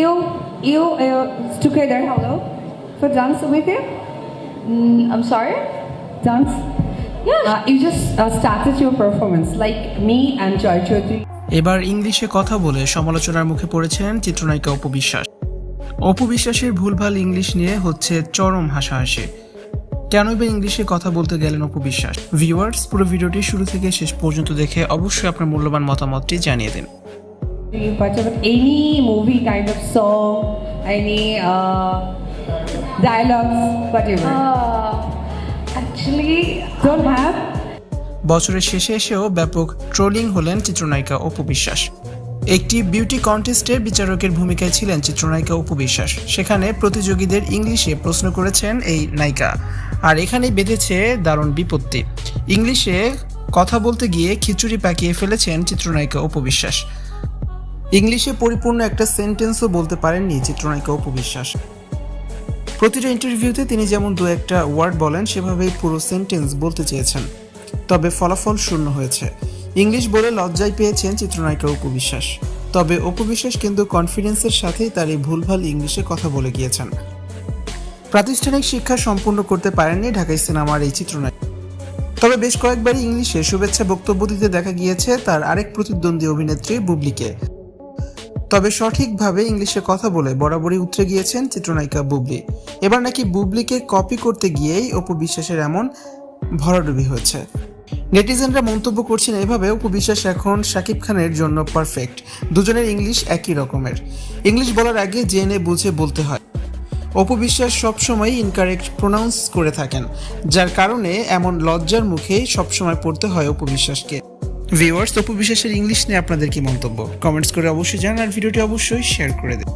you you uh, together hello. For dance with you? Mm, I'm sorry? dance? Yeah. uh, you just uh, started your performance like me and Joy Chaudhary এবার ইংলিশে কথা বলে সমালোচনার মুখে পড়েছেন চিত্রনায়িকা অপু বিশ্বাস। অপু বিশ্বাসের ভুলভাল ইংলিশ নিয়ে হচ্ছে চরম হাসাহাসি। কেনই বা ইংলিশে কথা বলতে গেলেন অপু বিশ্বাস? ভিউয়ার্স পুরো ভিডিওটি শুরু থেকে শেষ পর্যন্ত দেখে অবশ্যই আপনার মূল্যবান মতামতটি জানিয়ে দিন। But about any movie kind of song any uh, dialogues whatever. Uh, actually, don't have? বছরের শেষে এসেও ব্যাপক ট্রোলিং হলেন চিত্রনায়িকা অপু বিশ্বাস। একটি বিউটি কন্টেস্টের বিচারকের ভূমিকায় ছিলেন চিত্রনায়িকা অপু বিশ্বাস। সেখানে প্রতিযোগীদের ইংলিশে প্রশ্ন করেছেন এই নায়িকা। আর এখানেই বেঁধেছে দারুণ বিপত্তি। ইংলিশে কথা বলতে গিয়ে খিচুড়ি পাকিয়ে ফেলেছেন চিত্রনায়িকা অপু বিশ্বাস। ইংলিশে পরিপূর্ণ একটা সেন্টেন্সও বলতে পারেননি চিত্রনায়িকা অপু বিশ্বাস। প্রতিটা ইন্টারভিউতে তিনি যেমন দু একটা ওয়ার্ড বলেন, সেভাবেই পুরো সেন্টেন্স বলতে চেয়েছেন। তবে ফলাফল শূন্য হয়েছে। ইংলিশ বলে লজ্জায় পেয়েছেন চিত্রনায়িকা অপু বিশ্বাস। তবে অপু বিশ্বাস কিন্তু কনফিডেন্সের সাথেই তার এই ভুলভাল ইংলিশে কথা বলে গিয়েছেন। প্রাতিষ্ঠানিক শিক্ষা সম্পূর্ণ করতে পারেননি ঢাকাই সিনেমার এই চিত্রনায়ক। তবে বেশ কয়েকবারই ইংলিশে শুভেচ্ছা বক্তব্য দিতে দেখা গিয়েছে তার আরেক প্রতিদ্বন্দ্বী অভিনেত্রী বুবলিকে। তবে সঠিকভাবে ইংলিশে কথা বলে বরাবরই উতরে গিয়েছেন চিত্রনায়িকা বুবলি। এবার নাকি বুবলিকে কপি করতে গিয়েই অপু বিশ্বাসের এমন ভরাডুবি হয়েছে। নেটিজেনরা মন্তব্য করছেন এভাবে অপু বিশ্বাস এখন শাকিব খানের জন্য পারফেক্ট দুজনের ইংলিশ একই রকমের। ইংলিশ বলার আগে জেনে বুঝে বলতে হয়। অপু বিশ্বাস সবসময় ইনকারেক্ট প্রোনাউন্স করে থাকেন, যার কারণে এমন লজ্জার মুখে সবসময় পড়তে হয় অপু বিশ্বাসকে। ভিউয়ার্স অপু বিশ্বাসের ইংলিশ নিয়ে আপনাদের কি মন্তব্য? কমেন্টস করে অবশ্যই জানান আর ভিডিওটি অবশ্যই শেয়ার করে দিন